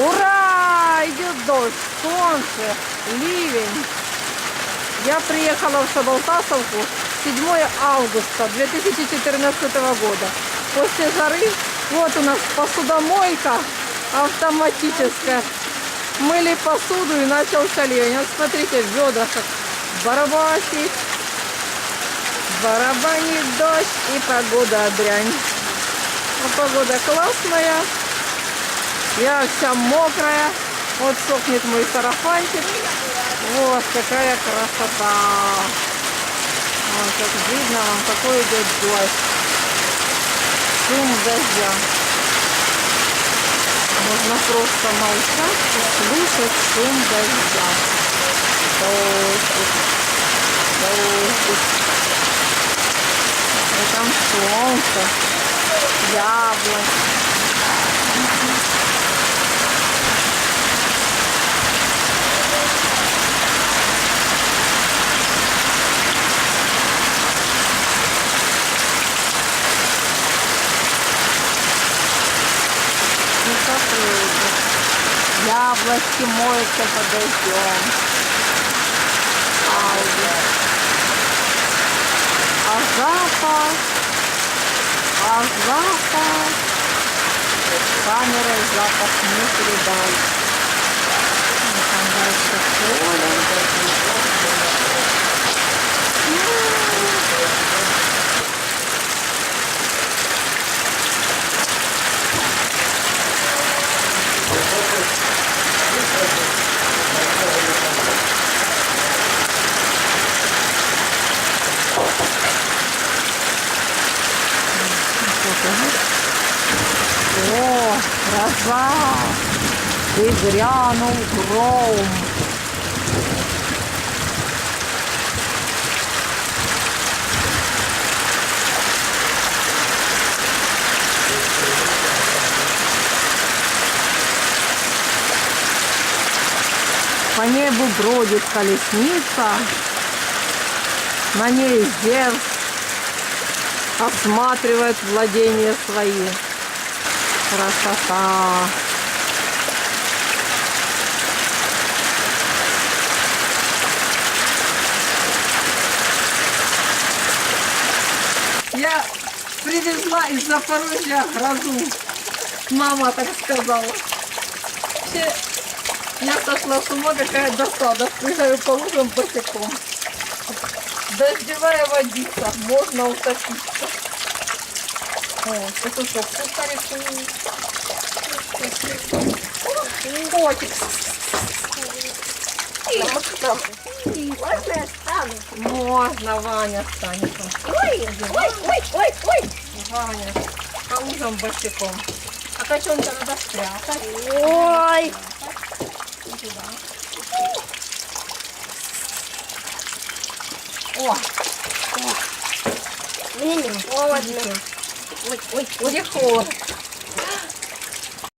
Ура! Идет дождь, солнце, ливень. Я приехала в Сабалтасовку 7 августа 2014 года. После жары вот у нас посудомойка автоматическая. Мыли посуду и начался ливень. Вот смотрите, в ведрах как барабасит. Барабанит дождь и погода дрянь. Ну, погода классная. Я вся мокрая. Вот сохнет мой сарафанчик. Вот какая красота. Вот как видно вам, какой идет дождь. Шум дождя. Можно просто молчать и слушать шум дождя. Дождик. Дождик. И там солнце. Яблоко. Яблочки моются под дождем. Ауди. А запах, а запах. Камерой запах не передать. Вот там дальше поле. О, гроза! И грянул гром. По небу бродит колесница, на ней Зевс осматривает владения свои. Красота. Я привезла из Запорожья грозу. Мама так сказала. Вообще, я сошла с ума, какая досада. Прыгаю по лужам босиком. Дождевая водица. Можно утопиться. О, это что, кусарику? Котик. Можно? Можно, Ваня станет. Ой, ой, ой, ой, ой. Ваня, по лужам босиком. А котенка надо спрятать. Ой. О, Мне не холодно. Ой, ой, ой. где холод.